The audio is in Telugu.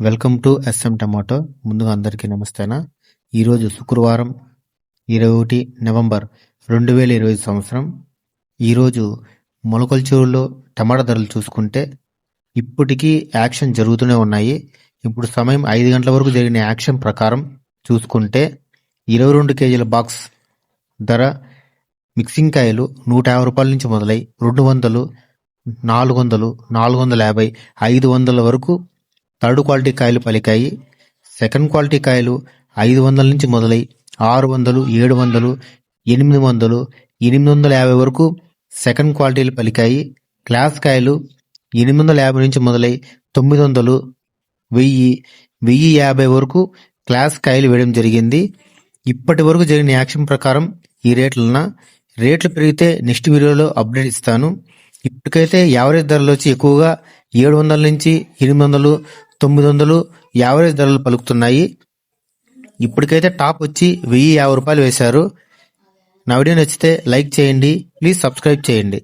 Welcome to S M tomato. ముందుగా అందరికీ నమస్తేనా. ఈరోజు శుక్రవారం ఇరవై ఒకటి నవంబర్ రెండు వేల ఇరవై సంవత్సరం. ఈరోజు మొలకల్చూరులో టమాటా ధరలు చూసుకుంటే ఇప్పటికీ యాక్షన్ జరుగుతూనే ఉన్నాయి. ఇప్పుడు సమయం ఐదు గంటల వరకు జరిగిన యాక్షన్ ప్రకారం చూసుకుంటే ఇరవై రెండు కేజీల బాక్స్ ధర మిక్సింగ్ కాయలు నూట యాభై రూపాయల నుంచి మొదలై రెండు వందలు నాలుగు వందలు నాలుగు వందల యాభై ఐదు వందల వరకు థర్డ్ క్వాలిటీ కాయలు పలికాయి. సెకండ్ క్వాలిటీ కాయలు ఐదు వందల నుంచి మొదలై ఆరు వందలు ఏడు వందలు ఎనిమిది వందలు ఎనిమిది వందల యాభై వరకు సెకండ్ క్వాలిటీలు పలికాయి. క్లాస్ కాయలు ఎనిమిది వందల యాభై నుంచి మొదలై తొమ్మిది వందలు వెయ్యి వెయ్యి యాభై వరకు క్లాస్ కాయలు వేయడం జరిగింది. ఇప్పటి వరకు జరిగిన యాక్షన్ ప్రకారం ఈ రేట్లన రేట్లు పెరిగితే నెక్స్ట్ వీడియోలో అప్డేట్ ఇస్తాను. ఇప్పటికైతే యావరేజ్ ధరలు వచ్చి ఎక్కువగా ఏడు వందల నుంచి ఎనిమిది వందలు తొమ్మిది వందలు యావరేజ్ ధరలు పలుకుతున్నాయి. ఇప్పటికైతే టాప్ వచ్చి వెయ్యి యాభై రూపాయలు వేశారు. నా వీడియో నచ్చితే లైక్ చేయండి. ప్లీజ్ సబ్స్క్రైబ్ చేయండి.